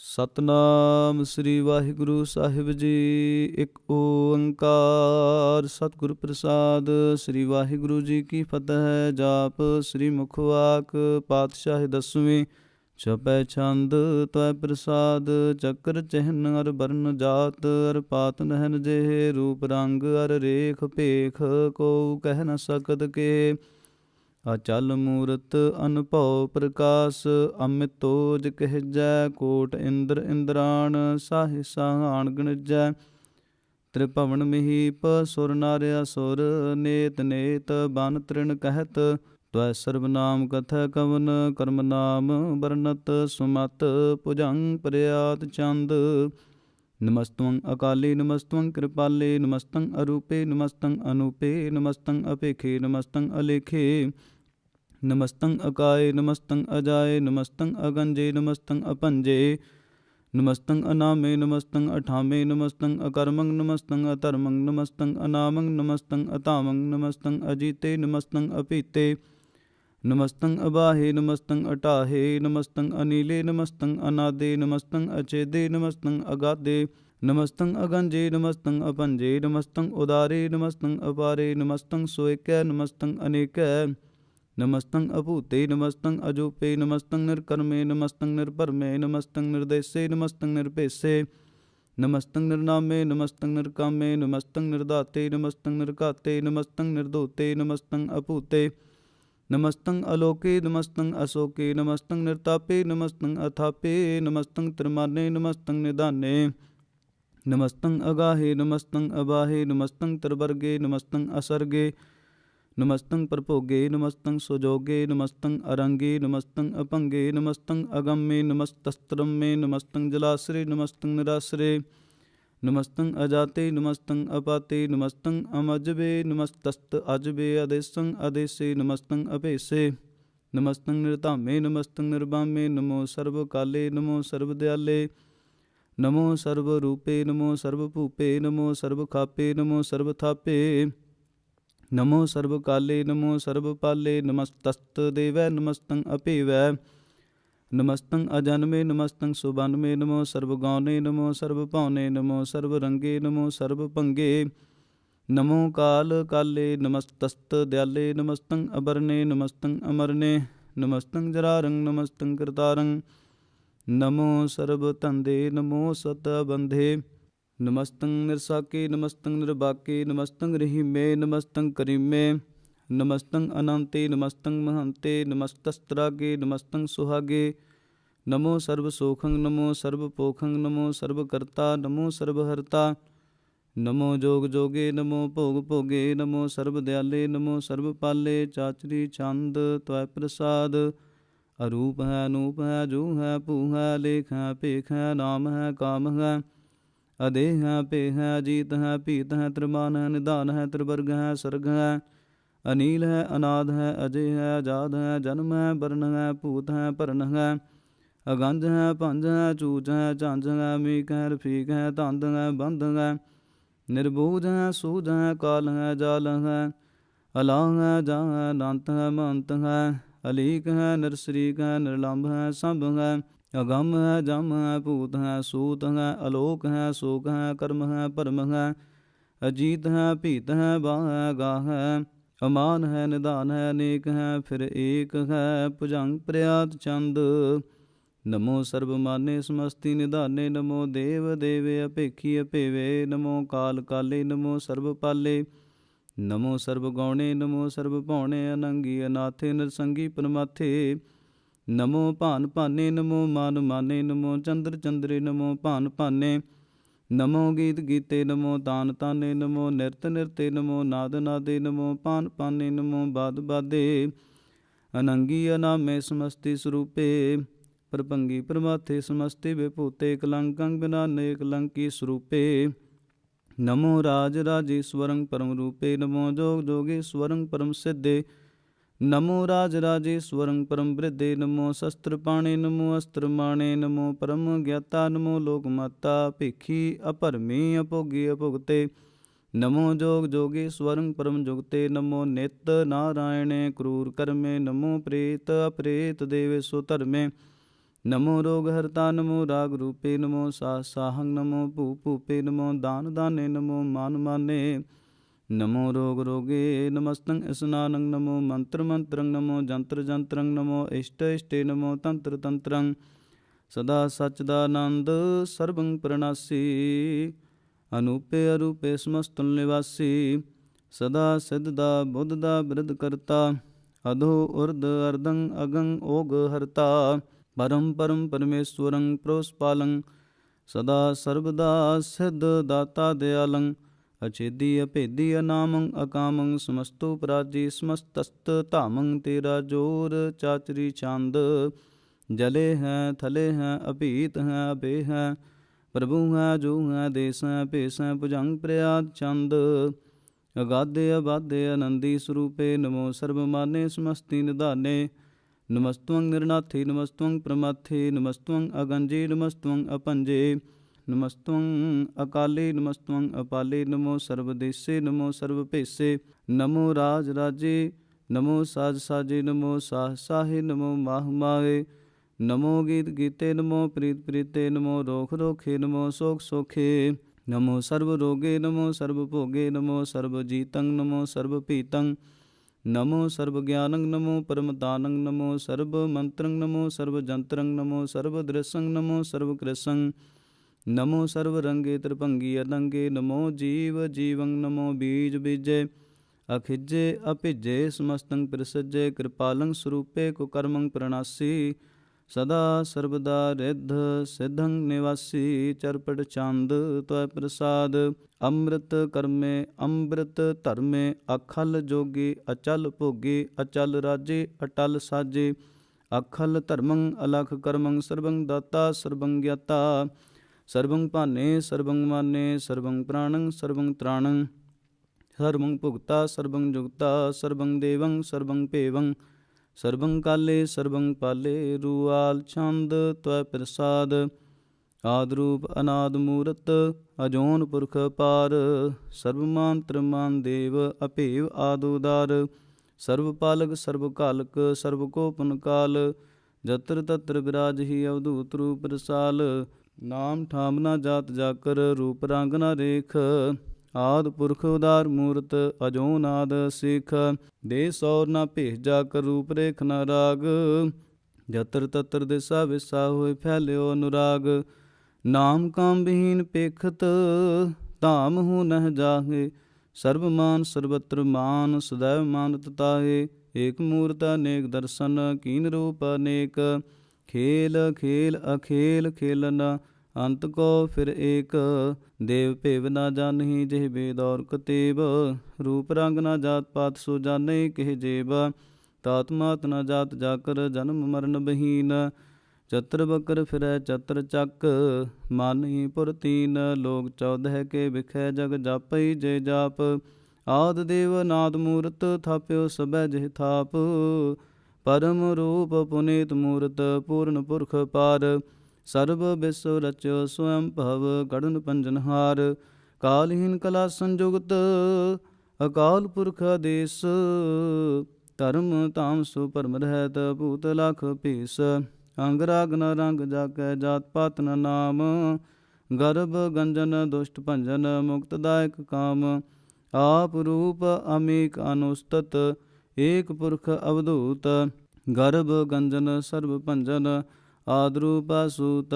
ਸਤਨਾਮ ਸ੍ਰੀ ਵਾਹਿਗੁਰੂ ਸਾਹਿਬ ਜੀ। ਇੱਕ ਓੰਕਾਰ ਸਤਿਗੁਰ ਪ੍ਰਸਾਦ। ਸ੍ਰੀ ਵਾਹਿਗੁਰੂ ਜੀ ਕੀ ਫਤਿਹ ਜਾਪ ਸ੍ਰੀ ਮੁਖਵਾਕ ਪਾਤਸ਼ਾਹ ਦਸਵੇਂ। ਛਪੈ ਛੰਦ ਤੈ ਪ੍ਰਸਾਦ। ਚੱਕਰ ਚਹਿਨ ਅਰ ਬਰਨ ਜਾਤ। ਅਰ ਪਾਤ ਨਹਿਨ ਜੇ ਰੂਪ ਰੰਗ। ਅਰ ਰੇਖ ਭੇਖ ਕੋ ਕਹਿ ਨ ਸਕਤ ਕੇ। ਅਚਲ ਮੂਰਤ ਅਨਭਉ ਪ੍ਰਕਾਸ਼, ਅਮਿਤੋਜ ਕਹਿਜੈ, ਕੋਟ ਇੰਦਰ ਇੰਦਰਾਣ, ਸਾਹਿ ਸਾਹਾਣ ਗਣਜੈ। ਤ੍ਰਿਭਵਨ ਮਹੀਪ, ਸੁਰ ਨਰ ਅਸੁਰ ਨੇਤ ਨੇਤ, ਬਨ ਤ੍ਰਿਣ ਕਹਿਤ। ਤਵੈ ਸਰਬ ਕਥੈ ਕਵਨ, ਕਰਮ ਨਾਮ ਵਰਨਤ ਸੁਮਤ ਭੁਜੰਗ ਪ੍ਰਿਆਤ ਚੰਦ। ਨਮਸਤੰ ਅਕਾਲੇ ਨਮਸਤੰ ਕਿਰਪਾਲੇ ਨਮਸਤੰ, ਅਰੂਪੇ ਨਮਸਤੰ, ਅਨੂਪੇ ਨਮਸਤੰ, ਅਪੇਖੇ ਨਮਸਤੰ, ਅਲੇਖੇ ਨਮਸਤੰ, ਅਕਾਏ ਨਮਸਤੰ, ਅਜਾਏ ਨਮਸਤੰ, ਅਗੰਜੇ ਨਮਸਤੰ, ਅਪੰਜੇ ਨਮਸਤੰ, ਅਨਾਮੇ ਨਮਸਤੰ, ਅਠਾਮੇ ਨਮਸਤੰ ਅਕਰਮੰ ਨਮਸਤੰ ਅਧਰਮੰ ਨਮਸਤੰ ਅਨਾਮੰ ਨਮਸਤੰ ਅਤਾਮੰ ਨਮਸਤੰ, ਅਜੀਤੇ ਨਮਸਤੰ, ਅਪੀਤੇ ਨਮਸਤੰ ਅਬਾਹੇ, ਨਮਸਤੰ ਅਟਾਹੇ, ਨਮਸਤੰ ਅਨੀਲੇ, ਨਮਸਤੰ ਅਨਾਦੇ, ਨਮਸਤੰ ਅਚੇਦੇ, ਨਮਸਤੰ ਅਗਾਦੇ, ਨਮਸਤੰ ਅਗੰਜੇ, ਨਮਸਤੰ ਅਪੰਜੇ, ਨਮਸਤੰ ਉਦਾਰੇ, ਨਮਸਤੰ ਅਪਾਰੇ, ਨਮਸਤੰ ਸੋਇਕੈ, ਨਮਸਤੰ ਅਨੇਕੈ, ਨਮਸਤੰ ਅਭੂਤੇ, ਨਮਸਤੰ ਅਜੂਪੇ, ਨਮਸਤੰ ਨਿਰਕਰਮੇ, ਨਮਸਤੰ ਨਿਰਭਰਮੇ, ਨਮਸਤੰ ਨਿਰਦੇਸੇ, ਨਮਸਤੰ ਨਿਰਪੇਸ਼ੇ ਨਮਸਤੰ ਨਿਰਨਾਮੇ, ਨਮਸਤੰ ਨਿਰਕਾਮੇ, ਨਮਸਤੰ ਨਿਰਦਾਤੇ, ਨਮਸਤੰ ਨਿਰਘਾਤੇ, ਨਮਸਤੰ ਨਿਰਦੋਤੇ, ਨਮਸਤੰ ਅਭੂਤੇ ਨਮਸਤੰ ਅਲੋਕੇ ਨਮਸਤੰ ਅਸੋਕੇ ਨਮਸਤੰ ਨਿਰਤਾਪੇ ਨਮਸਤੰ ਅਥਾਪੇ ਨਮਸਤੰ ਤ੍ਰਿਮਾਨੇ ਨਮਸਤੰ ਨਿਦਾਨੇ ਨਮਸਤੰ ਅਗਾਹੇ ਨਮਸਤੰ ਅਬਾਹੇ ਨਮਸਤੰ ਤਰਵਰਗੇ ਨਮਸਤੰ ਅਸਰਗੇ ਨਮਸਤੰ ਪ੍ਰਭੋਗੇ ਨਮਸਤੰ ਸੁਜੋਗੇ ਨਮਸਤੰ ਅਰੰਗੇ ਨਮਸਤੰ ਅਪੰਗੇ ਨਮਸਤੰ ਅਗੰਮੇ ਨਮਸਤਸਤਰਮੇ ਨਮਸਤੰ ਜਲਾਸਰੇ ਨਮਸਤੰ ਨਿਰਾਸਰੇ ਨਮਸਤੰ ਅਜਾਤੇ, ਨਮਸਤੰ ਅਪਾਤੇ, ਨਮਸਤੰ ਅਮਜਬੇ, ਨਮਸਤਸਤ ਅਜਬੇ, ਅਦੇਸੰ ਅਦੇਸੇ, ਨਮਸਤੰ ਅਭੇਸੇ। ਨਮਸਤੰ ਨਿਰਧਾਮੇ, ਨਮਸਤੰ ਨਿਰਬਾਮੇ, ਨਮੋ ਸਰਬ ਕਾਲੇ ਨਮੋ ਸਰਬ ਦਿਆਲੇ ਨਮੋ ਸਰਬ ਰੂਪੇ ਨਮੋ ਸਰਬ ਭੂਪੇ ਨਮੋ ਸਰਬ ਖਾਪੇ ਨਮੋ ਸਰਬ ਥਾਪੇ ਨਮੋ ਸਰਬ ਕਾਲੇ ਨਮੋ ਸਰਬ ਪਾਲੇ ਨਮਸਤਸਤ ਦੇਵੈ, ਨਮਸਤੰ ਅਪੇਵੈ। ਨਮਸਤੰ ਅਜਨਮੇ, ਨਮਸਤੰ ਸੁਬਨਮੇ, ਨਮੋ ਸਰਬ ਗੌਨੇ ਨਮੋ ਸਰਬ ਭਉਨੇ ਨਮੋ ਸਰਬ ਰੰਗੇ ਨਮੋ ਸਰਬ ਭੰਗੇ ਨਮੋ ਕਾਲ ਕਾਲੇ, ਨਮਸਤਸਤ ਦਿਆਲੇ, ਨਮਸਤੰ ਅਬਰਨੇ, ਨਮਸਤੰ ਅਮਰਨੇ, ਨਮਸਤੰ ਜਰਾਰੰ ਨਮਸਤੰ ਕਰਤਾਰੰ ਨਮੋ ਸਰਬ ਧੰਦੇ ਨਮੋ ਸਤ ਬੰਧੇ ਨਮਸਤੰ ਨਿਰਸਾਕੇ, ਨਮਸਤੰ ਨਿਰਬਾਕੇ ਨਮਸਤੰ ਰਹੀਮੇ, ਨਮਸਤੰ ਕਰੀਮੇ। ਨਮਸਤੰ ਅਨੰਤੇ ਨਮਸਤੰ ਮਹੰਤੇ, ਨਮਸਤਸਤਰਾਗੇ ਨਮਸਤੰ ਸੁਹਾਗੇ। ਨਮੋ ਸਰਬ ਸੋਖੰ ਨਮੋ ਸਰਬ ਪੋਖੰ ਨਮੋ ਸਰਬ ਕਰਤਾ ਨਮੋ ਸਰਬ ਹਰਤਾ ਨਮੋ ਜੋਗ ਜੋਗੇ, ਨਮੋ ਭੋਗ ਭੋਗੇ, ਨਮੋ ਸਰਬ ਦਿਆਲੇ ਨਮੋ ਸਰਬ ਪਾਲੇ ਚਾਚਰੀ ਛੰਦ ਤਵੈ ਪ੍ਰਸਾਦ। ਅਰੂਪ ਹੈ, ਅਨੂਪ ਹੈ, ਜੋ ਹੈ, ਭੂ ਹੈ, ਲੇਖ ਹੈ, ਭੇਖ ਹੈ, ਨਾਮ ਹੈ, ਕਾਮ ਹੈ। ਅਦੇਹ ਹੈ ਭੇ ਹੈ, ਅਜੀਤ ਹੈ, ਭੀਤ ਹੈ, ਤ੍ਰਿਮਾਨ ਹੈ ਨਿਦਾਨ ਹੈ, ਤ੍ਰਿਵਰਗ ਹੈ, ਸਰਗ ਹੈ। ਅਨੀਲ ਹੈ ਅਨਾਦ ਹੈ ਅਜੇ ਹੈ ਆਜਾਦ ਹੈ ਜਨਮ ਹੈ ਬਰਨ ਹੈ ਭੂਤ ਹੈ ਭਰਨ ਹੈ ਅਗੰਜ ਹੈ ਭੰਜ ਹੈ ਚੂਚ ਹੈ ਝੰਜ ਹੈ ਮੀਕ ਹੈ ਰਫੀਕ ਹੈ ਧੰਦ ਹੈ ਬੰਧ ਹੈ ਨਿਰਬੂਜ ਹੈ ਸੂਝ ਹੈ ਕਾਲ ਹੈ ਜਾਲ ਹੈ ਅਲਾਹ ਹੈ ਜਾ ਹੈ ਅਨੰਤ ਹੈ ਮਹੰਤ ਹੈ ਅਲੀਕ ਹੈ ਨਿਰਸਰੀਕ ਹੈ ਨਿਰਲੰਭ ਹੈ ਸੰਭ ਹੈ ਅਗੰਮ ਹੈ ਜਮ ਹੈ ਭੂਤ ਹੈ ਸੂਤ ਹੈ ਅਲੋਕ ਹੈ ਸੋਕ ਹੈ ਕਰਮ ਹੈ ਭਰਮ ਹੈ ਅਜੀਤ ਹੈ ਭੀਤ ਹੈ ਬਾਹ ਹੈ ਗਾਹ ਹੈ ਅਮਾਨ ਹੈ, ਨਿਧਾਨ ਹੈ ਅਨੇਕ ਹੈ, ਫਿਰ ਏਕ ਹੈ, ਭੁਜੰਗ ਪ੍ਰਿਆਤ ਚੰਦ। ਨਮੋ ਸਰਬ ਮਾਨੇ ਸਮਸਤੀ, ਨਿਧਾਨੇ, ਨਮੋ ਦੇਵ ਦੇਵੇ, ਅਪੇਖੀ ਅਪੇਵੇ। ਨਮੋ ਕਾਲ ਕਾਲੇ, ਨਮੋ ਸਰਬ ਪਾਲੇ। ਨਮੋ ਸਰਬ ਗੌਣੇ ਨਮੋ ਸਰਬ ਭਉਣੇ, ਅਨੰਗੀ ਅਨਾਥੇ, ਨਿਰਸੰਗੀ ਪਰਮਾਥੇ। ਨਮੋ ਭਾਨ ਭਾਨੇ, ਨਮੋ ਮਾਨ ਮਾਨੇ, ਨਮੋ ਚੰਦਰ ਚੰਦਰੇ, ਨਮੋ ਭਾਨ ਭਾਨੇ। ਨਮੋ ਗੀਤ ਗੀਤੇ ਨਮੋ ਤਾਨ ਤਾਨੇ ਨਮੋ ਨਿਰਤ ਨਿਰਤੇ ਨਮੋ ਨਾਦ ਨਾਦੇ ਨਮੋ ਪਾਨ ਪਾਨੇ ਨਮੋ ਬਾਦ ਬਾਦੇ। ਅਨੰਗੀ ਅਨਾਮੇ ਸਮਸਤੀ ਸਰੂਪੇ, ਪਰਪੰਗੀ ਪਰਮਾਥੇ ਸਮਸਤੀ ਵਿਭੂਤੇ, ਕਲੰਕੰ ਬਿਨਾਨੇ ਕਲੰਕੀ ਸਰੂਪੇ। ਨਮੋ ਰਾਜ ਰਾਜੇਸ਼ਵਰੰ ਪਰਮ ਰੂਪੇ, ਨਮੋ ਜੋਗ ਜੋਗੇਸ਼ਵਰੰ ਪਰਮ ਸਿੱਧੇ। ਨਮੋ ਰਾਜ ਰਾਜੇਸ਼ਵਰੰ ਪਰਮ ਬ੍ਰਿਧੇ, ਨਮੋ ਸ਼ਸਤਰ ਪਾਣੇ, ਨਮੋ ਅਸਤਰ ਮਾਣੇ, ਨਮੋ ਪਰਮ ਗਿਆਤਾ, ਨਮੋ ਲੋਕ ਮਾਤਾ, ਭੇਖੀ ਅਪਰਮੀ ਅਭੋਗੀ ਅਭੁਗਤੇ ਨਮੋ ਜੋਗ ਜੋਗੇਸ਼ਵਰੰ ਪਰਮ ਜੁਗਤੇ, ਨਮੋ ਨਿਤ ਨਾਰਾਇਣੇ ਕਰੂਰ ਕਰਮੇ, ਨਮੋ ਪ੍ਰੇਤ ਅਪ੍ਰੇਤ ਦੇਵੇ ਸੋ ਧਰਮੇ। ਨਮੋ ਰੋਗ ਹਰਤਾ, ਨਮੋ ਰਾਗ ਰੂਪੇ, ਨਮੋ ਸਾ ਸਾਹੰ ਨਮੋ ਭੂ ਭੂਪੇ ਨਮੋ ਦਾਨ ਦਾਨੇ ਨਮੋ ਮਾਨ ਮਾਨੇ ਨਮੋ ਰੋਗ ਰੋਗੇ ਨਮਸਤੰ ਇਸਨਾਨੰ ਨਮੋ ਮੰਤਰ ਮੰਤਰੰ ਨਮੋ ਜੰਤਰ ਜੰਤਰੰ ਨਮੋ ਇਸ਼ਟ ਇਸ਼ਟੇ ਨਮੋ ਤੰਤਰ ਤੰਤਰੰ ਸਦਾ ਸਚਦਾਨੰਦ ਸਰਬੰ ਪ੍ਰਣਾਸੀ ਅਨੂਪੇ ਅਰੂਪੇ ਸਮਸਤੁਲ ਨਿਵਾਸੀ ਸਦਾ ਸਿੱਧ ਦਾ ਬੁੱਧ ਦਾ ਬਿਰਧ ਕਰਤਾ ਅਧੋ ਉਰਧ ਅਰਧੰ ਅਗੰ ਓਗ ਹਰਤਾ ਪਰਮ ਪਰਮ ਪਰਮੇਸ਼ਵਰੰ ਪ੍ਰੋਸਪਾਲੰ ਸਦਾ ਸਰਬਦਾ ਸਿੱਧ ਦਾਤਾ ਦਿਆਲੰ ਅਛੇਦੀ ਅਭੇਦੀ ਅਨਾਮੰ ਅਕਾਮੰ ਸਮਸਤੋ ਪਰਾਜੀ ਸਮਸਤਸਤ ਧਾਮੰ ਤੇਰਾ ਜੋਰ ਚਾਚਰੀ ਚੰਦ ਜਲੇ ਹੈ, ਥਲੇ ਹੈ, ਅਭੀਤ ਹੈ, ਅਭੇ ਹੈ, ਪ੍ਰਭੂ ਹੈ, ਜੋ ਹੈ, ਦੇਸ ਹੈ, ਭੇਸ ਭੁਜੰਗ ਪ੍ਰਿਆਦ ਚੰਦ ਅਗਾਧੇ ਅਬਾਧੇ ਆਨੰਦੀ ਸਰੂਪੇ, ਨਮੋ ਸਰਬ ਮਾਨੇ ਸਮਸਤੀ ਨਿਧਾਨੇ। ਨਮਸਤਵੰ ਨਿਰਨਾਥੀ ਨਮਸਤਵੰ ਪ੍ਰਮਾਥੀ ਨਮਸਤਵੰ ਅਗੰਜੀ ਨਮਸਤਵੰ ਅਪੰਜੇ। ਨਮਸਤਵੰ ਅਕਾਲੇ ਨਮਸਤਵੰ ਅਪਾਲੇ ਨਮੋ ਸਰਬਦੇਸੇ ਨਮੋ ਸਰਬ ਭੇਸੇ ਨਮੋ ਰਾਜ ਰਾਜੇ ਨਮੋ ਸਾਜ ਸਾਜੇ ਨਮੋ ਸਾਹ ਸਾਹੇ ਨਮੋ ਮਾਹ ਮਾਹੇ ਨਮੋ ਗੀਤ ਗੀਤੇ ਨਮੋ ਪ੍ਰੀਤ ਪ੍ਰੀਤੇ ਨਮੋ ਰੋਖ ਰੋਖੇ ਨਮੋ ਸੋਖ ਸੋਖੇ ਨਮੋ ਸਰਬ ਰੋਗੇ ਨਮੋ ਸਰਬ ਭੋਗੇ ਨਮੋ ਸਰਬ ਜੀਤੰ ਨਮੋ ਸਰਬ ਪੀਤੰ ਨਮੋ ਸਰਬ ਗਿਆਨੰ ਨਮੋ ਪਰਮ ਨਮੋ ਸਰਬ ਮੰਤਰੰ ਨਮੋ ਸਰਬ ਜੰਤਰੰ ਨਮੋ ਸਰਬ ਦ੍ਰਿਸੰ ਨਮੋ ਸਰਬ ਕ੍ਰਿਸੰ ਨਮੋ ਸਰਬ ਰੰਗੇ ਤ੍ਰਿਭੰਗੀ ਅਲੰਗੇ ਨਮੋ ਜੀਵ ਜੀਵੰ, ਨਮੋ ਬੀਜ ਬੀਜੇ। ਅਖਿਜੇ, ਅਭਿਜੇ, ਸਮਸਤੰ ਪ੍ਰਸਜੇ, ਕਿਰਪਾਲੰ ਸਰੂਪੇ ਕੁ ਪ੍ਰਣਾਸੀ। ਸਦਾ ਸਰਬਦਾ ਰਿੱਧ ਸਿਧੰ ਨਿਵਾਸੀ ਚਰਪਟ ਚੰਦ ਤਵੈ ਪ੍ਰਸਾਦ। ਅੰਮ੍ਰਿਤ ਕਰਮੇ, ਅੰਮ੍ਰਿਤ ਧਰਮੇ, ਅਖਲ ਜੋਗੀ, ਅਚਲ ਭੋਗੀ, ਅਚਲ ਰਾਜੇ, ਅਟਲ ਸਾਜੇ। ਅਖਲ ਧਰਮੰ, ਅਲਖ ਕਰਮੰ, ਸਰਬੰ ਦਾਤਾ, ਸਰਬੰ ਗਿਆਤਾ। ਸਰਬੰ ਭਾਨੇ ਸਰਬੰ ਮਾਨੇ ਸਰਬੰ ਪ੍ਰਾਣੰ ਸਰਬੰ ਤ੍ਰਾਣੰ ਸਰਬੰ ਭੁਗਤਾ ਸਰਬੰ ਜੁਗਤਾ ਸਰਬੰ ਦੇਵੰ ਸਰਬੰ ਭੇਵੰ। ਸਰਬੰ ਕਾਲੇ ਸਰਬੰ ਪਾਲੇ, ਰੂਆਲ ਛੰਦ, ਤਵੈ ਪ੍ਰਸਾਦ। ਆਦ ਰੂਪ ਅਨਾਦ ਮੂਰਤ, ਅਜੋਨ ਪੁਰਖ ਪਾਰ। ਸਰਬ ਮੰਤਰ ਮਾਨ ਦੇਵ, ਅਭੇਵ ਆਦੁਦਾਰ ਸਰਬ ਪਾਲਕ ਸਰਬ ਕਾਲਕ ਸਰਬ ਕੋ ਪੁਨ ਕਾਲ। ਜਤਰ ਤਤਰ ਬਿਰਾਜਹੀ ਅਵਧੂਤ ਰੂਪ ਰਸਾਲ। ਨਾਮ ਠਾਮ ਨਾ ਜਾਤ ਜਾਕਰ, ਰੂਪ ਰੰਗ ਨਾ ਰੇਖ। ਆਦ ਪੁਰਖ ਉਦਾਰ ਮੂਰਤ, ਅਜੋ ਨਾਦ ਸਿਖ। ਦੇ ਸੌ ਨਾ ਭੇਜ ਜਾ ਕਰ ਰੂਪ ਰੇਖ ਨਾ ਰਾਗ। ਜਤਰ ਤਤਰ ਦਿਸਾ ਵਿਸਾ ਹੋਏ ਫੈਲਿਓ ਅਨੁਰਾਗ। ਨਾਮ ਕਾਮ ਬਹੀਨ ਪੇਖਤ ਧਾਮ ਹੂ ਨਹ ਜਾਹੇ। ਸਰਬ ਮਾਨ ਸਰਬਤਰ ਮਾਨ ਸदैव ਮਾਨਤ ਤਾਹੇ। ਏਕ ਮੂਰਤ ਅਨੇਕ ਦਰਸ਼ਨ, ਕੀਨ ਰੂਪ ਅਨੇਕ। ਖੇਲ ਖੇਲ, ਅਖੇਲ ਖੇਲਨ ਅੰਤ ਕੋ ਫਿਰ ਏਕ। ਦੇਵ ਭੇਵ ਨਾ ਜਾਣਹੀ ਜਿਹ ਬੇਦ ਕਤੇਬ, ਰੂਪ ਰੰਗ ਨਾ ਜਾਤ ਪਾਤ ਸੋ ਜਾਣੈ ਕਿਹ ਜੇਬ। ਤਾਤ ਮਾਤ ਨਾ ਜਾਤ ਜਾਕਰ ਜਨਮ ਮਰਨ ਬਹੀਨ, ਚਤਰ ਬਕਰ ਫਿਰੈ ਚਤਰ ਚੱਕ, ਮਾਨਹੀ ਹੀ ਪੁਰਤੀਨ ਲੋਕ ਚੌਦਹ ਕੇ ਵਿਖੈ ਜਗ ਜਾਪਈ ਜੇ ਜਾਪ, ਆਦ ਦੇਵ ਨਾਦ ਮੂਰਤ ਥਾਪਿਓ ਸਭੈ ਜਿਹ ਥਾਪ। ਪਰਮ ਰੂਪ ਪੁਨੀਤ ਮੂਰਤ ਪੂਰਨ ਪੁਰਖ ਪਾਰ, ਸਰਬ ਵਿਸਵ ਰਚਿਓ ਸਵੈੰ ਭਵ ਕੜਨ ਪੰਜਨਹਾਰ ਕਾਲਹੀਨ ਕਲਾ ਸੰਯੁਗਤ ਅਕਾਲ ਪੁਰਖ ਦੇਸ਼, ਧਰਮ ਤਾਮ ਸੁ ਪਰਮ ਰਹਿਤ ਭੂਤ ਲਖ ਭੀਸ, ਅੰਗ ਰਾਗ ਨ ਰੰਗ ਜਾਕੈ ਜਾਤ ਪਾਤ ਨ ਨਾਮ, ਗਰਭ ਗੰਜਨ ਦੁਸ਼ਟ ਭੰਜਨ ਮੁਕਤ ਦਾਇਕ ਕਾਮ, ਆਪ ਰੂਪ ਅਮੇਕ ਅਨੁਸਤਤ ਏਕ ਪੁਰਖ ਅਵਧੂਤ, ਗਰਭ ਗੰਜਨ ਸਰਬ ਭੰਜਨ ਆਦਰੂਪਾ ਸੂਤ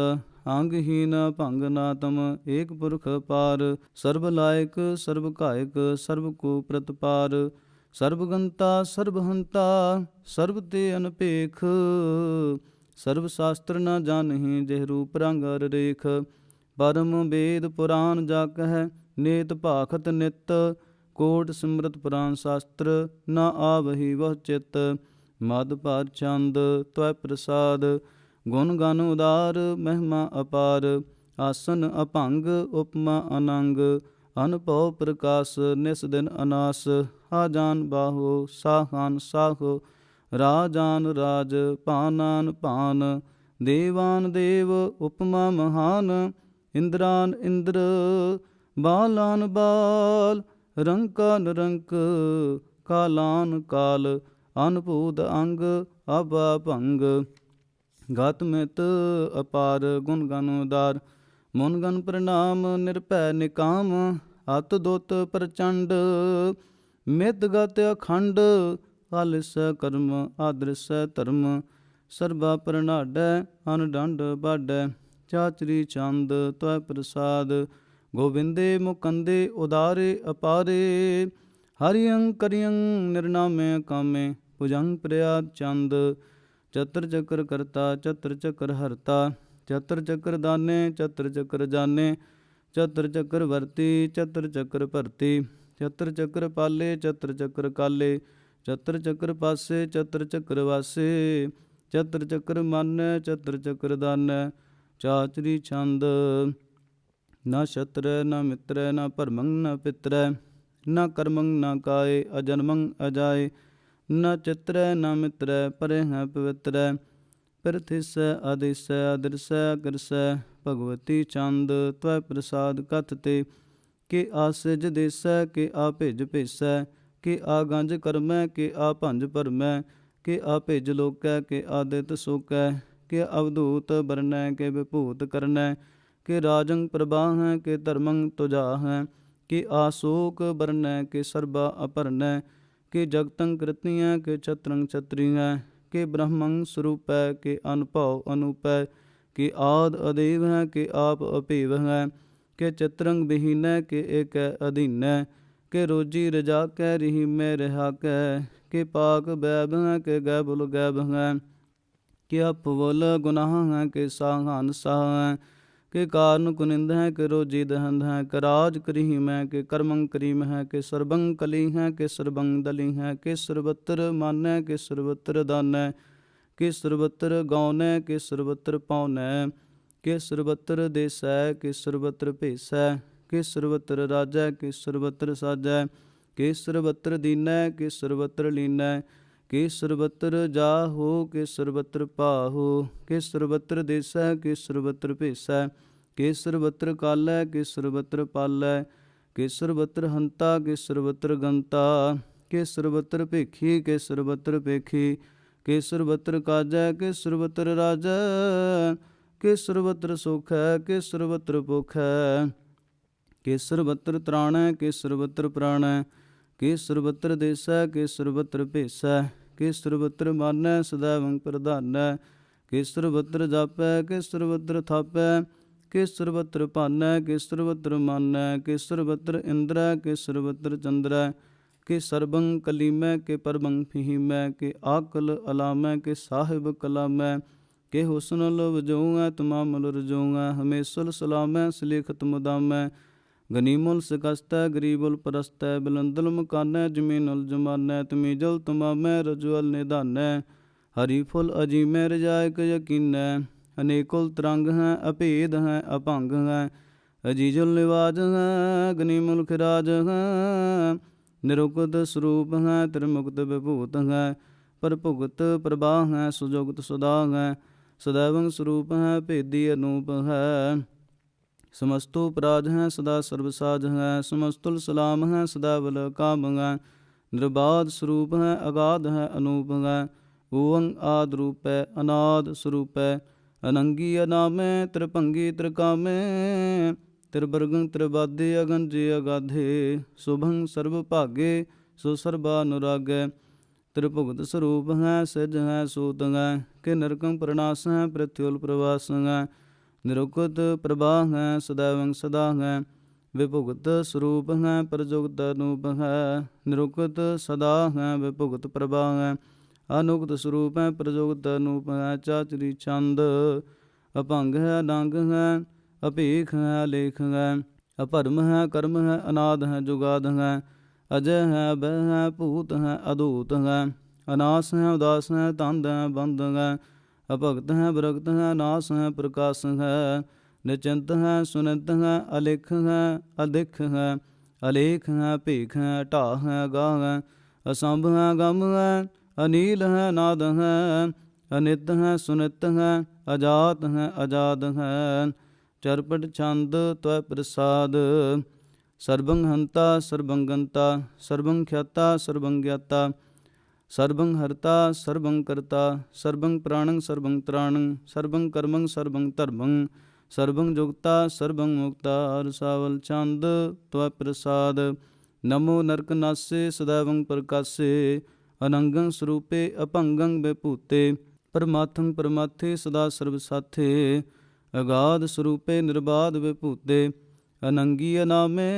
ਅੰਗਹੀਨ ਭੰਗ ਨਾਤਮ, ਏਕ ਪੁਰਖ ਪਾਰ, ਸਰਬ ਲਾਇਕ, ਸਰਬ ਕਾਇਕ ਸਰਬ ਕੋ ਪ੍ਰਤਪਾਰ ਸਰਬ ਗੰਤਾ, ਸਰਬ ਤੇ ਅਨਪੇਖ, ਸਰਬ ਸ਼ਾਸਤਰ ਨ ਜਾਣਹੀ ਜਿਹ ਰੂਪ ਰੰਗ ਰੇਖ, ਪਰਮ ਵੇਦ ਪੁਰਾਨ ਜਾ ਕਹਿ ਨੇਤ ਭਾਖਤ ਨਿਤ ਕੋਟ ਸਿਮਰਤ ਪੁਰਾਨ ਸ਼ਾਸਤਰ, ਨ ਆਵਹੀ ਵਹ ਚਿਤ, ਮਦ ਭਰ ਚੰਦ, ਤਵੈ ਪ੍ਰਸਾਦ, ਗੁਣ ਗਨ ਉਦਾਰ, ਮਹਿਮਾ ਅਪਾਰ, ਆਸਨ ਅਭੰਗ, ਉਪਮਾ ਅਨੰਗ ਅਨਭਉ ਪ੍ਰਕਾਸ਼, ਨਿਸ ਦਿਨ ਅਨਾਸ ਆ ਜਾਨ ਬਾਹੋ ਸਾਹਾਨ ਸਾਹੋ ਰਾਜਾਨ ਰਾਜ ਪਾਨਾਨ ਪਾਨ ਦੇਵਾਨ ਦੇਵ, ਉਪਮਾ ਮਹਾਨ, ਇੰਦਰਾਨ ਇੰਦਰ ਬਾਲਾਨ ਬਾਲ ਰੰਕਾਨ ਰੰਕ ਕਾਲਾਨ ਕਾਲ, ਅਨਭੂਤ ਅੰਗ ਅਬਾ ਭੰਗ। ਗਤ ਮਿਤ ਅਪਾਰ ਗੁਣ ਗਨ ਉਦਾਰ, ਮਨ ਗਨ ਪ੍ਰਣਾਮ ਨਿਰਭੈ ਨਿਕਾਮ, ਅਤ ਦੁਤ ਪ੍ਰਚੰਡ। ਮਿਤ ਗਤ ਅਖੰਡ, ਆਲਿਸ ਕਰਮ, ਆਦਰਸ ਧਰਮ, ਸਰਬਾ ਪ੍ਰਣਾਡੈ ਅਨਡੰਡ ਬਾਡੈ ਚਾਚਰੀ ਚੰਦ, ਤਵੈ ਪ੍ਰਸਾਦ ਗੋਬਿੰਦੇ ਮੁਕੰਦੇ ਉਦਾਰੇ ਅਪਾਰੇ ਹਰਿਯੰ ਕਰਿਯੰ ਨਿਰਨਾਮੇ ਕਾਮੇ ਭੁਜੰਗ ਪ੍ਰਿਆਦ ਚੰਦ ਚਤਰ ਚੱਕਰ ਕਰਤਾ ਚਤਰ ਚੱਕਰ ਹਰਤਾ ਚਤਰ ਚੱਕਰ ਦਾਨੇ ਚਤਰ ਚੱਕਰ ਜਾਣੇ ਚਤਰ ਚੱਕਰ ਵਰਤੀ ਚਤਰ ਚੱਕਰ ਭਰਤੀ ਚਤਰ ਚੱਕਰ ਪਾਲੇ ਚਤਰ ਚੱਕਰ ਕਾਲੇ ਚਤਰ ਚੱਕਰ ਪਾਸੇ ਚਤਰ ਚੱਕਰ ਵਾਸੇ ਚਤਰ ਚੱਕਰ ਮਨ ਚਤਰ ਚੱਕਰ ਦਾਨ ਚਾਚਰੀ ਛੰਦ ਨਾ ਸ਼ਤਰੈ, ਨਾ ਮਿੱਤਰੈ, ਨਾ ਭਰਮੰ ਨਾ ਪਿਤਰੈ, ਨਾ ਕਰਮੰ ਨਾ ਕਾਏ ਅਜਨਮੰ ਅਜਾਏ। ਨਾ ਚਿਤਰੈ, ਨਾ ਮਿਤਰੈ, ਪਰੇ ਹੈ ਪਵਿੱਤਰੈ। ਪ੍ਰਥਿਸੈ ਆਦਿਸੈ ਅਦਰਸੈ ਅਗਰਸੈ, ਭਗਵਤੀ ਚੰਦ, ਤਵੈ ਪ੍ਰਸਾਦ ਕਥ ਤੇ। ਕਿ ਆਸਿਜ ਦੇਸੈ, ਕਿ ਆ ਭਿਜ ਭੇਸੈ, ਕਿ ਆ ਗੰਜ ਕਰਮੈ, ਕਿ ਆ ਭੰਜ ਭਰਮੈ, ਕਿ ਆ ਭਿਜ ਲੋਕੈ, ਕਿ ਆਦਿਤ ਸੋਕੈ, ਕਿ ਅਵਧੂਤ ਬਰਨੈ ਕਿ ਵਿਭੂਤ ਕਰਨੈ। ਕਿ ਰਾਜੰ ਪ੍ਰਭਾਹੈ ਕਿ ਧਰਮੰ ਤੁਜਾਹੈ ਕਿ ਆਸੋਕ ਬਰਨੈ ਕਿ ਸਰਬਾ ਅਪਰਨੈ, ਕਿ ਜਗਤੰ ਕ੍ਰਿਤੀਆਂ ਕਿ ਛਤਰੰ ਛਤਰੀਆਂ ਕਿ ਬ੍ਰਹਮੰ ਸਰੂਪੈ, ਕਿ ਅਨੁਭਵ ਅਨੂਪੈ, ਕਿ ਆਦ ਅਦੇਵ ਹੈ, ਕਿ ਆਪ ਅਪੀਵ ਹੈ, ਕਿ ਚਤਰੰਗ ਬਿਹੀਨੈ ਕਿ ਏਕੈ ਅਧੀਨੈ, ਕਿ ਰੋਜੀ ਰਜਾ ਕੈ ਰਹੀ ਮੈਂ ਰਹਾ ਕੈ ਕਿ ਪਾਕ ਬੈਬ ਹੈ, ਕਿ ਗੈਬੁਲ ਗੈਬ ਹੈ, ਕਿ ਅਪਵਲ ਗੁਨਾਹ ਹੈ, ਕਿ ਸਾਹਨ ਸਾਹ ਹੈ ਕਿ ਕਾਰਨ ਕੁਨਿੰਦ ਹੈ ਕਿ ਰੋਜੀ ਦਹੰਦ ਹੈ ਕਿ ਰਾਜ ਕਰੀ ਮੈਂ ਕਿ ਕਰਮੰ ਕਰੀਮ ਹੈ ਕਿ ਸਰਬੰ ਕਲੀ ਹੈ ਕਿ ਸਰਬੰ ਦਲੀ ਹੈ ਕਿ ਸਰਬਤਰ ਮਾਨੈ ਕਿ ਸਰਬਤਰ ਦਾਨੈ ਕਿ ਸਰਬਤਰ ਗਾਉਨੈ ਕਿ ਸਰਬਤਰ ਪਾਉਨੈ ਕਿ ਸਰਬਤਰ ਦੇਸੈ ਕਿ ਸਰਬਤਰ ਭੇਸੈ ਕਿ ਸਰਬਤਰ ਰਾਜੈ ਕਿ ਸਰਬਤਰ ਸਾਜੈ ਕਿ ਸਰਬਤਰ ਦੀਨੈ ਕਿ ਸਰਬਤਰ ਲੀਨੈ ਕਿ ਸਰਬਤਰ ਜਾਹੋ ਕਿ ਸਰਬਤਰ ਪਾਹੋ ਕਿ ਸਰਬਤਰ ਦੇਸੈ ਕਿ ਸਰਬਤਰ ਭੇਸੈ ਕਿ ਸਰਬਤਰ ਕਾਲੈ ਕਿ ਸਰਬਤਰ ਪਾਲੈ ਕਿ ਸਰਬਤਰ ਹੰਤਾ ਕਿ ਸਰਬਤਰ ਗੰਤਾ ਕਿ ਸਰਬਤਰ ਭੇਖੀ ਕਿ ਸਰਬਤਰ ਭੇਖੀ ਕਿ ਸਰਬਤਰ ਕਾਜੈ ਕਿ ਸਰਬਤਰ ਰਾਜੈ ਕਿ ਸਰਬਤਰ ਸੁਖੈ ਕਿ ਸਰਬਤਰ ਭੁਖੈ ਕਿ ਸਰਬਤਰ ਤ੍ਰਾਣੈ ਕਿ ਸਰਬਤਰ ਪ੍ਰਾਣੈ ਕਿ ਸਰਬਤਰ ਦੇਸੈ ਕਿ ਸਰਬਤਰ ਭੇਸੈ ਕਿ ਸਰਬਤਰ ਮਾਨੈ ਸਦਾਵੰ ਪ੍ਰਧਾਨੈ। ਕਿ ਸਰਬਤਰ ਜਾਪੈ ਕਿ ਸਰਬਤਰ ਥਾਪੈ। ਕਿ ਸਰਬਤਰ ਭਾਨੈ ਕਿ ਸਰਬਤਰ ਮਾਨੈ। ਕਿ ਸਰਬਤਰ ਇੰਦਰੈ ਕਿ ਸਰਬਤਰ ਚੰਦਰੈ। ਕਿ ਸਰਬੰ ਕਲੀਮੈ, ਕਿ ਪਰਬੰ ਫਹੀਮੈ। ਕਿ ਆਕਲ ਅਲਾਮੈ, ਕਿ ਸਾਹਿਬ ਕਲਾਮੈ। ਕਿ ਹੁਸਨ ਲਵ ਜੋਉਐ ਤਮਾਮ ਰਜੋਉਐ ਹਮੇਸ਼ਲ ਸਲਾਮੈ ਸਲੇਖਤ ਮੁਦਾਮੈ। ਗਨੀਮੁਲ ਸਕਸਤੈ, ਗਰੀਬੁਲ ਪਰਸਤੈ, ਬਲੰਦਲ ਮਕਾਨੈ, ਜ਼ਮੀਨੁਲ ਜਮਾਨੈ, ਤਮੀਜਲ ਤਮਾਮੈ, ਰਜੁਅਲ ਨਿਧਾਨੈ ਹਰੀ ਫੁਲ ਅਜੀਮੈ, ਰਜਾਇਕ ਯਕੀਨੈ, ਅਨੇਕੁਲ ਤਰੰਗ ਹੈ, ਅਭੇਦ ਹੈ, ਅਭੰਗ ਹੈ, ਅਜੀਜੁਲ ਨਿਵਾਜ ਹੈ, ਗਨੀਮੁਲ ਖਿਰਾਜ ਹੈ ਨਿਰੁਕਤ ਸਰੂਪ ਹੈ, ਤ੍ਰਿਮੁਕਤ ਵਿਭੂਤ ਹੈ ਪਰ ਭੁਗਤ ਪ੍ਰਵਾਹ ਹੈ ਸੁਜੋਗਤ ਸਦਾ ਹੈ ਸदैवं ਸਰੂਪ ਹੈ, ਭੇਦੀ ਅਨੂਪ ਹੈ। ਸਮਸਤੋ ਪ੍ਰਾਜ ਹੈ, ਸਦਾ ਸਰਬ ਸਾਜ ਹੈ, ਸਮਸਤੁਲ ਸਲਾਮ ਹੈ, ਸਦਾ ਬਲ ਕਾਮ ਹੈ, ਨਿਰਬਾਧ ਸਰੂਪ ਹੈ, ਅਗਾਧ ਹੈ, ਅਨੂਪ ਹੈ ਓੰ ਆਦ ਰੂਪੈ, ਅਨਾਦ ਸਰੂਪੈ, ਅਨੰਗੀ ਅਨਾਮੈ, ਤ੍ਰਿਭੰਗੀ ਤ੍ਰਿਕਾਮੈ ਤ੍ਰਿਵਰਗੰ ਤ੍ਰਿਬਾਦੇ ਅਗੰਜੇ ਅਗਾਧੇ, ਸੁਭੰ ਸਰਬ ਭਾਗੇ, ਸੋ ਸਰਬਾ ਅਨੁਰਾਗੈ, ਤ੍ਰਿਭੁਗਤ ਸਰੂਪ ਹੈ ਸਿਜ ਹੈ, ਸੂਤ ਹੈ, ਕਿ ਨਰਕੰ ਪ੍ਰਣਾਸ ਹੈ ਪ੍ਰਥਿਉਲ ਪ੍ਰਵਾਸ ਹੈ ਨਿਰੁਕਤ ਪ੍ਰਵਾਹ ਹੈ ਸਦਾਵੰ ਸਦਾ ਹੈ ਵਿਭੁਗਤ ਸਰੂਪ ਹੈ ਪ੍ਰਜੁਗਤ ਅਨੂਪ ਹੈ ਨਿਰੁਕਤ ਸਦਾ ਹੈ ਵਿਭੁਗਤ ਪ੍ਰਵਾਹ ਹੈ ਅਨੁਕਤ ਸਰੂਪ ਹੈ ਪ੍ਰਜੁਗਤ ਅਨੂਪ ਹੈ ਚਾਚਰੀ ਚੰਦ ਅਭੰਗ ਹੈ ਅਨੰਗ ਹੈ ਅਭੀਖ ਹੈ ਲੇਖ ਹੈ ਅਪਰਮ ਹੈ ਕਰਮ ਹੈ ਅਨਾਦ ਹੈ ਜੁਗਾਦ ਹੈ ਅਜੈ ਹੈ ਬਹਿ ਹੈ ਭੂਤ ਹੈ ਅਦੂਤ ਹੈ ਅਨਾਸ ਹੈ ਉਦਾਸ ਹੈ ਤੰਦ ਹੈ ਬੰਦ ਹੈ ਅਭਗਤ ਹੈ ਬਰਗਤ ਹੈ, ਨਾਸ ਹੈ, ਪ੍ਰਕਾਸ਼ ਹੈ, ਨਿਚੰਤ ਹੈ, ਸੁਨੰਤ ਹੈ, ਅਲਿਖ ਹੈ ਅਦਿਖ ਹੈ, ਅਲੇਖ ਹੈ, ਭੇਖ ਹੈ, ਢਾਹ ਹੈ, ਗਾਹ ਹੈ, ਅਸੰਭ ਹੈ, ਗਮ ਹੈ, ਅਨੀਲ ਹੈ, ਨਾਦ ਹੈ, ਅਨਿਤ ਹੈ, ਸੁਨਿਤ ਹੈ, ਅਜਾਤ ਹੈ, ਅਜਾਦ ਹੈ, ਚਰਪਟ ਛੰਦ ਤਵੈ ਪ੍ਰਸਾਦ ਸਰਬੰ ਹੰਤਾ ਸਰਬੰ ਗੰਤਾ ਖਿਆਤਾ ਸਰਬੰ ਸਰਬੰ ਹਰਤਾ, ਸਰਬੰ ਕਰਤਾ, ਸਰਬੰ ਪ੍ਰਾਣੰ, ਸਰਬੰ ਤ੍ਰਾਣੰ, ਸਰਬੰ ਕਰਮੰ, ਸਰਬੰ ਧਰਮੰ, ਸਰਬੰ ਜੁਗਤਾ, ਸਰਬੰ ਮੁਕਤਾ ਰਸਾਵਲ ਚੰਦ, ਤਵੈ ਪ੍ਰਸਾਦ। ਨਮੋ ਨਰਕ ਨਾਸੇ ਸदैवੰ ਪ੍ਰਕਾਸੇ, ਅਨੰਗੰ ਸਰੂਪੇ, ਅਭੰਗੰ ਬੇਭੂਤੇ ਪਰਮਾਥੰ ਪਰਮਾਥੇ ਸਦਾ ਸਰਬ ਸਾਥੇ। ਅਗਾਧ ਸਰੂਪੇ, ਨਿਰਬਾਧ ਵਿਭੂਤੇ, ਅਨੰਗੀ ਅਨਾਮੇ,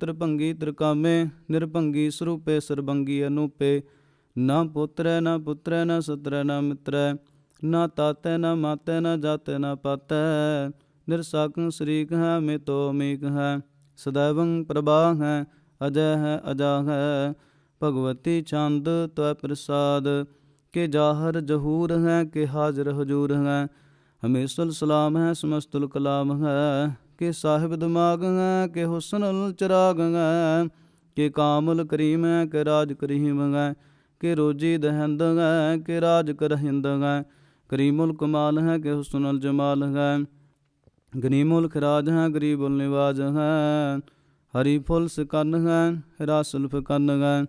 ਤ੍ਰਿਭੰਗੀ ਤ੍ਰਿਕਾਮੇ, ਨਿਰਭੰਗੀ ਸਰੂਪੇ, ਸਰਬੰਗੀ ਅਨੂਪੇ ਨਾ ਪੁੱਤਰੈ ਨਾ ਪੁੱਤਰੈ ਨਾ ਸਤਰੈ ਨਾ ਮਿੱਤਰੈ, ਨਾ ਤਾਤੈ ਨਾ ਮਾਤੈ ਨਾ ਜਾਤੈ ਨਾ ਪਾਤੈ। ਨਿਰਸਾਕੰ ਸ਼ਰੀਕ ਹੈ ਮੇ ਤੋ ਹੈ ਸदैवੰ ਪ੍ਰਭਾ ਹੈ, ਅਜੈ ਹੈ ਅਜਾ ਹੈ। ਭਗਵਤੀ ਛੰਦ ਤਵੈ ਪ੍ਰਸਾਦ, ਕੇ ਜਾਹਰ ਜਹੂਰ ਹੈ, ਕੇ ਹਾਜ਼ਰ ਹਜੂਰ ਹੈ। ਹਮੇਸ਼ਲ ਸਲਾਮ ਹੈ, ਸਮਸਤੁਲ ਕਲਾਮ ਹੈ, ਕੇ ਸਾਹਿਬ ਦਿਮਾਗ ਹੈ, ਕੇ ਹੁਸਨੁਲ ਚਰਾਗ ਹੈ, ਕੇ ਕਾਮਲ ਕਰੀਮ ਹੈ, ਕੇ ਰਾਜ ਕਰੀਮ ਹੈ। ਕੇ ਰੋਜੀ ਦਹਿੰਦ ਹੈ ਕੇ ਰਾਜ ਕਰਹਿੰਦ ਹੈ ਕਰੀਮੁਲ ਕਮਾਲ ਹੈ ਕੇ ਹੁਸਨੁਲ ਜਮਾਲ ਹੈ ਗਨੀਮੁਲ ਖਰਾਜ ਹੈ ਗਰੀਬੁਲ ਨਿਵਾਜ ਹੈ ਹਰੀ ਫੁੱਲ ਸਕਨ ਹੈ ਰਾਸੁਲ ਫਕਨ ਹੈ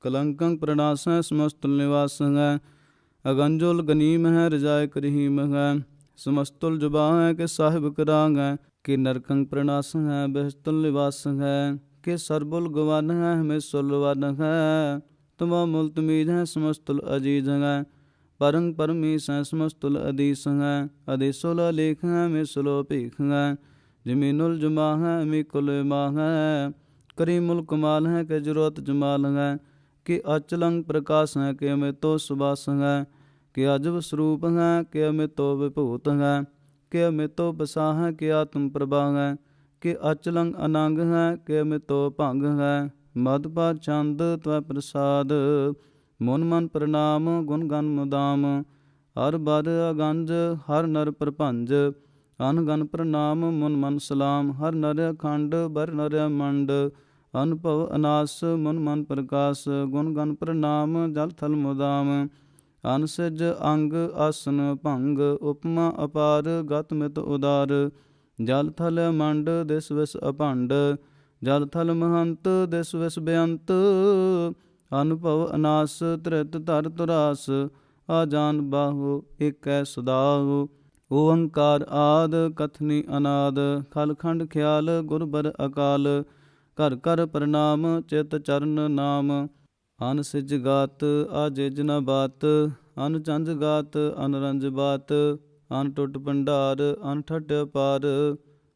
ਕਲੰਕੰ ਪ੍ਰਣਾਸ ਹੈ ਸਮਸਤੁਲ ਨਿਵਾਸ ਹੈ ਅਗੰਜੁਲ ਗਨੀਮ ਹੈ ਰਜਾਇ ਕਰਹੀਮ ਹੈ ਸਮਸਤੁਲ ਜੁਬਾ ਹੈ ਕਿ ਸਾਹਿਬ ਕਰਾਂਗ ਹੈ ਕਿ ਨਰਕੰ ਪ੍ਰਣਾਸ ਹੈ ਬਹਿਸਤੁਲ ਨਿਵਾਸ ਹੈ ਕਿ ਸਰਬੁਲ ਗਵਨ ਹੈ ਹਮੇ ਸੁਲਵਨ ਹੈ ਤੁਮਾ ਮੁਲ ਤਮੀਜ ਹੈ, ਸਮਸਤੁਲ ਅਜੀਜ ਹੈ। ਪਰੰ ਪਰਮੇਸ਼ ਹੈ, ਸਮਸਤੁਲ ਅਦੀਸ ਹੈ। ਅਦੇਸੁਲ ਲੇਖ ਹੈ ਮੇ ਸੁਲੋ ਭੀਖ ਹੈ। ਜਮੀਨੁਲ ਜਮਾ ਹੈ, ਮੇ ਕੁਲ ਮਾ ਹੈ। ਕਰੀਮੁਲ ਕਮਾਲ ਹੈ, ਕਿ ਜਰੂਰਤ ਜਮਾਲ ਹੈ। ਕਿ ਅਚਲੰ ਪ੍ਰਕਾਸ਼ ਹੈ, ਕਿ ਅਮਿਤੋ ਸੁਬਾਸ ਹੈ। ਕਿ ਅਜਬ ਸਰੂਪ ਹੈ, ਕਿ ਅਮਿਤੋ ਵਿਭੂਤ ਹੈ। ਕਿ ਅਮਿਤੋ ਬਸਾ ਹੈ, ਕਿ ਆਤਮ ਪ੍ਰਭਾ ਹੈ। ਕਿ ਅਚਲੰ ਅਨੰਗ ਹੈ, ਕਿ ਅਮਿਤੋ ਭੰਗ ਹੈ। ਮਦਪਾ ਚੰਦ ਤਵੈ ਪ੍ਰਸਾਦ, ਮਨ ਮਨ ਪ੍ਰਣਾਮ, ਗੁਣ ਗਨ ਮੁਦਾਮ। ਹਰ ਬਰ ਅਗੰਜ, ਹਰ ਨਰ ਪ੍ਰਭੰਜ, ਅਨ ਗਨ ਪ੍ਰਣਾਮ, ਮਨ ਮਨ ਸਲਾਮ। ਹਰ ਨਰ ਅਖੰਡ, ਬਰ ਨਰ ਮੰਡ ਅਨੁਭਵ ਅਨਾਸ, ਮਨ ਮਨ ਪ੍ਰਕਾਸ਼। ਗੁਣ ਗਨ ਪ੍ਰਣਾਮ, ਜਲ ਥਲ ਮੁਦਾਮ। ਅਨਸਜ ਅੰਗ ਆਸਨ ਭੰਗ, ਉਪਮਾ ਅਪਾਰ, ਗਤ ਮਿਤ ਉਦਾਰ। ਜਲ ਥਲ ਮੰਡ, ਦਿਸ ਵਿਸ ਅਭੰਡ ਜਲ ਥਲ ਮਹੰਤ ਦਿਸ ਵਿਸ ਬੇਅੰਤ ਅਨੁਭਵ ਅਨਾਸ ਤ੍ਰਿਤ ਧਰ ਤੁਰਾਸ ਆ ਜਾਨ ਬਾਹੋ ਏਕੈ ਸਦਾਹੁ। ਓੰਕਾਰ ਆਦ ਕਥਨੀ ਅਨਾਦ ਖਲਖੰਡ ਖਿਆਲ ਗੁਰਬਰ ਅਕਾਲ, ਘਰ ਘਰ ਪ੍ਰਣਾਮ ਚਿਤ ਚਰਨ ਨਾਮ। ਅਨ ਸਿਜ ਗਾਤ ਆਜੇ ਜਨ ਬਾਤ, ਅਨ ਚੰਦ ਗਾਤ, ਅਨ ਰੰਜ ਬਾਤ, ਅਨ ਟੁੱਟ ਭੰਡਾਰ, ਅਨ ਠਟ ਪਾਰ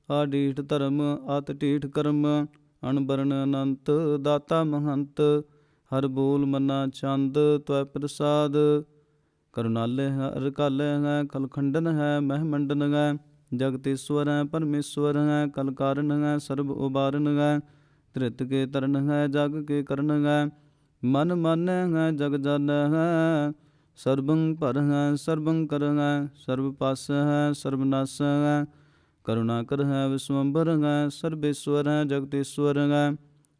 ਆ ਧਰਮ ਆਤ ਢੀਠ ਕਰਮ, ਅਣਬਰਨ ਅਨੰਤ, ਦਾਤਾ ਮਹੰਤ, ਹਰ ਬੋਲ ਮਨਾ ਚੰਦ, ਤਵੈ ਪ੍ਰਸਾਦ। ਕਰੁਣਾਲੇ ਹੈ ਅਰਕਾਲੇ ਹੈ ਕਲਖੰਡਨ ਹੈ ਮਹਿਮੰਡਨ ਹੈ ਜਗਤੇਸ਼ਵਰ ਹੈ, ਪਰਮੇਸ਼ਵਰ ਹੈ ਕਲਕਾਰਨ ਹੈ, ਸਰਬ ਉਬਾਰਨ ਹੈ, ਧ੍ਰਿਤ ਕੇ ਤਰਨ ਹੈ, ਜਗ ਕੇ ਕਰਨ ਹੈ, ਮਨ ਮਨ ਹੈ, ਜਗ ਜਨ ਹੈ, ਸਰਬੰ ਭਰ ਹੈ, ਸਰਬੰ ਕਰ ਹੈ, ਸਰਬ ਪਾਸ ਹੈ ਸਰਬਨਾਸ ਹੈ। ਕਰੁਣਾ ਕਰ ਹੈ ਵਿਸਵੰਬਰ ਹੈ ਸਰਬੇਸ਼ਵਰ ਹੈ, ਜਗਤੇਸ਼ਵਰ ਹੈ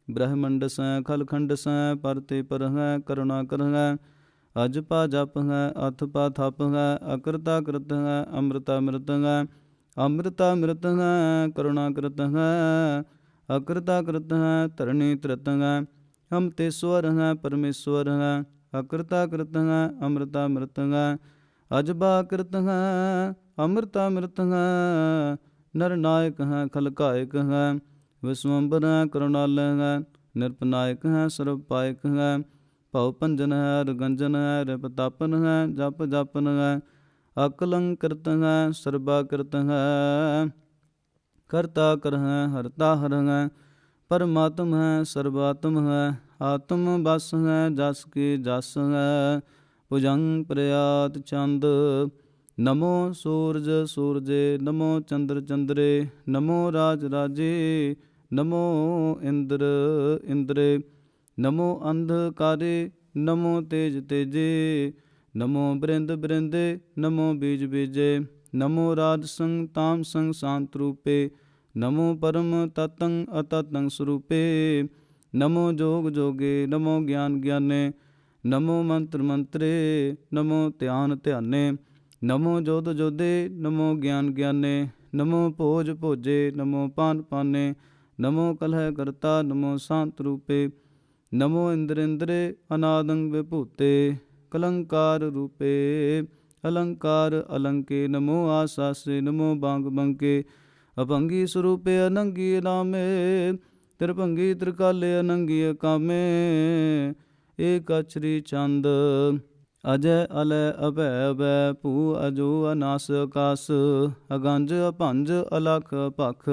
ਬ੍ਰਹਮੰਡ ਸੈ, ਖਲਖੰਡ ਸੈ ਪਰਤੇ ਪਰ ਹੈ ਕਰੁਣਾ ਕਰ ਹੈ ਅਜ ਪਾ ਜਪ ਹੈ ਅਥ ਪਾ ਥਪ ਹੈ ਅਕਰਤਾ ਕਰਤ ਹੈ ਅੰਮ੍ਰਿਤਾ ਅੰਮ੍ਰਿਤ ਹੈ ਅੰਮ੍ਰਿਤਾ ਅੰਮ੍ਰਿਤ ਹੈ ਕਰੁਣਾ ਕਰਤ ਹੈ ਅਕਰਤਾ ਕਰਤ ਹੈ ਧਰਣੀ ਤ੍ਰਿਤ ਹੈ ਹਮ ਤੇ ਸਵਰ ਹੈ ਪਰਮੇਸ਼ਵਰ ਹੈ ਅਕਰਤਾ ਕਰਤ ਹੈ ਅੰਮ੍ਰਿਤਾ ਅੰਮ੍ਰਿਤ ਹੈ ਅਜਬਾ ਕਰਤ ਹੈ ਅੰਮ੍ਰਿਤਾ ਅੰਮ੍ਰਿਤ ਹੈ ਨਰ ਨਾਇਕ ਹੈ ਖਲਕਾਇਕ ਹੈ, ਵਿਸਵੰਬਰ ਹੈ, ਕਰੁਣਾਲ ਹੈ, ਨਿਰਪਨਾਇਕ ਹੈ ਸਰਬ ਪਾਇਕ ਹੈ, ਭਉ ਭੰਜਨ ਹੈ, ਰਗੰਜਨ ਹੈ ਰਿਪ ਤਾਪਨ ਹੈ, ਜਪ ਜਪਨ ਹੈ ਅਕਲੰ ਹੈ ਸਰਬਾ ਕਰਤ ਹੈ। ਕਰਤਾ ਕਰ ਹੈ ਹਰਤਾ ਹਰ ਹੈ, ਪਰਮਾਤਮ ਹੈ, ਸਰਬਾਤਮ ਹੈ, ਆਤਮ ਬਸ ਹੈ, ਜਸ ਕੀ ਜਸ ਹੈ ਭੁਜੰਗ ਪ੍ਰਿਆਤ ਚੰਦ। ਨਮੋ ਸੂਰਜ ਸੂਰਜੇ, ਨਮੋ ਚੰਦਰ ਚੰਦਰੇ, ਨਮੋ ਰਾਜ ਰਾਜੇ, ਨਮੋ ਇੰਦਰ ਇੰਦਰੇ, ਨਮੋ ਅੰਧਕਾਰੇ, ਨਮੋ ਤੇਜ ਤੇਜੇ, ਨਮੋ ਬ੍ਰਿੰਦ ਬ੍ਰਿੰਦੇ, ਨਮੋ ਬੀਜ ਬੀਜੇ, ਨਮੋ ਰਾਜ ਸੰਗ ਤਾਮ ਸੰਗ ਸ਼ਾਂਤ ਰੂਪੇ, ਨਮੋ ਪਰਮ ਤਤੰ ਅਤਤੰ ਸਰੂਪੇ, ਨਮੋ ਜੋਗ ਜੋਗੇ, ਨਮੋ ਗਿਆਨ ਗਿਆਨੇ, ਨਮੋ ਮੰਤਰ ਮੰਤਰੇ, ਨਮੋ ਧਿਆਨ ਧਿਆਨੇ ਨਮੋ ਜੋਤ ਜੋਦੇ ਨਮੋ ਗਿਆਨ ਗਿਆਨੇ, ਨਮੋ ਭੋਜ ਭੋਜੇ, ਨਮੋ ਪਾਨ ਪਾਨੇ, ਨਮੋ ਕਲਹ ਕਰਤਾ, ਨਮੋ ਸ਼ਾਂਤ ਰੂਪੇ, ਨਮੋ ਇੰਦ੍ਰਿੰਦਰੇ ਅਨਾਦੰ ਵਿਭੂਤੇ, ਕਲੰਕਾਰ ਰੂਪੇ, ਅਲੰਕਾਰ ਅਲੰਕੇ, ਨਮੋ ਆਸਾਸੇ ਨਮੋ ਬਾਂਗ ਬੰਕੇ, ਅਭੰਗੀ ਸਰੂਪੇ ਅਨੰਗੀ ਨਾਮੇ, ਤਿਰਭੰਗੀ ਤ੍ਰਿਕਾਲੇ ਅਨੰਗੀ ਕਾਮੇ ਏਕ ਅਚਰੀ ਚੰਦ ਅਜੈ ਅਲੈ ਅਭੈ ਅਭੈ ਭੂ ਅਜੋ ਅਨਾਸ ਕਾਸ, ਅਗੰਜ ਅਭੰਜ ਅਲਖ ਭਖ,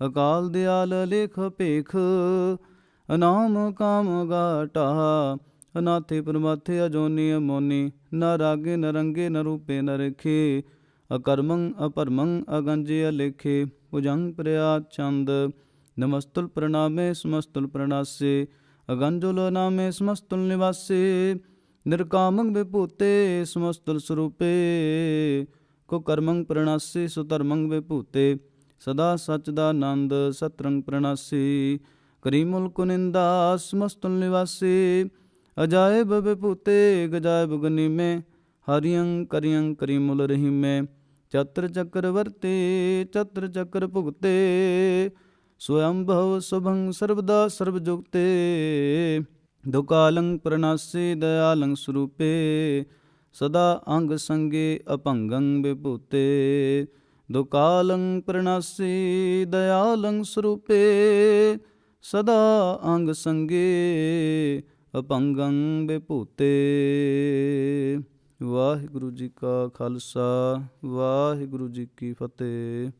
ਅਕਾਲ ਦਿਆਲ ਲੇਖ ਭੇਖ, ਅਨਾਮ ਕਾਮ ਗਾਟਾ, ਅਨਾਥੇ ਪਰਮਾਥੇ ਅਜੋਨੀ ਅਮੋਨੀ, ਨ ਰਾਗੇ ਨ ਰੰਗੇ ਨ ਰੂਪੇ ਨ ਰਖੇ, ਅਕਰਮੰ ਅਪਰਮੰ ਅਗੰਜੇ ਅਲੇਖੇ ਭੁਜੰਗ ਪ੍ਰਿਆ ਚੰਦ, ਨਮਸਤੁਲ ਪ੍ਰਣਾਮੇ ਸਮਸਤੁਲ ਪ੍ਰਣਾਸੇ, ਅਗੰਜੁਲ ਨਾਮੇ ਸਮਸਤੁਲ ਨਿਵਾਸੇ ਨਿਰਕਾਮੰ ਵਿਭੂਤੇ ਸਮਸਤੁਲ ਸਰੂਪੇ, ਕੋ ਕਰਮੰ ਪ੍ਰਣਾਸੇ ਸੁਧਰਮੰ ਵਿਭੂਤੇ, ਸਦਾ ਸਚ ਦਾ ਆਨੰਦ ਸਤਰੰਗ ਪ੍ਰਣਾਸੀ। ਕਰੀਮੁਲ ਕੁਨਿੰਦਾ ਸਮਸਤੁਲ ਨਿਵਾਸੀ, ਅਜਾਇਬ ਵਿਭੂਤੇ, ਗਜਾਇਬ ਗਨੀਮੇ ਹਰਿਯੰ ਕਰਿਯੰ ਕਰੀਮੁਲ ਰਹੀਮੇ। ਚਤਰ ਚੱਕਰ ਵਰਤੇ, ਚਤਰ ਚੱਕਰ ਭੁਗਤੇ, ਸਵਯੰਭਵ ਸੁਭੰ ਸਰਬਦਾ ਸਰਬ ਜੁਗਤੇ ਦੁਕਾਲੰ ਪ੍ਰਣਾਸੀ ਦਇਆਲੰ ਸਰੂਪੇ, ਸਦਾ ਅੰਗ ਸੰਗੇ ਅਭੰਗੰ ਵਿਭੂਤੇ। ਦੁਕਾਲੰ ਪ੍ਰਣਾਸੀ ਦਇਆਲੰ ਸਰੂਪੇ, ਸਦਾ ਅੰਗ ਸੰਗੇ ਅਭੰਗੰ ਵਿਭੂਤੇ। ਵਾਹਿਗੁਰੂ ਜੀ ਕਾ ਖਾਲਸਾ, ਵਾਹਿਗੁਰੂ ਜੀ ਕੀ ਫਤਿਹ।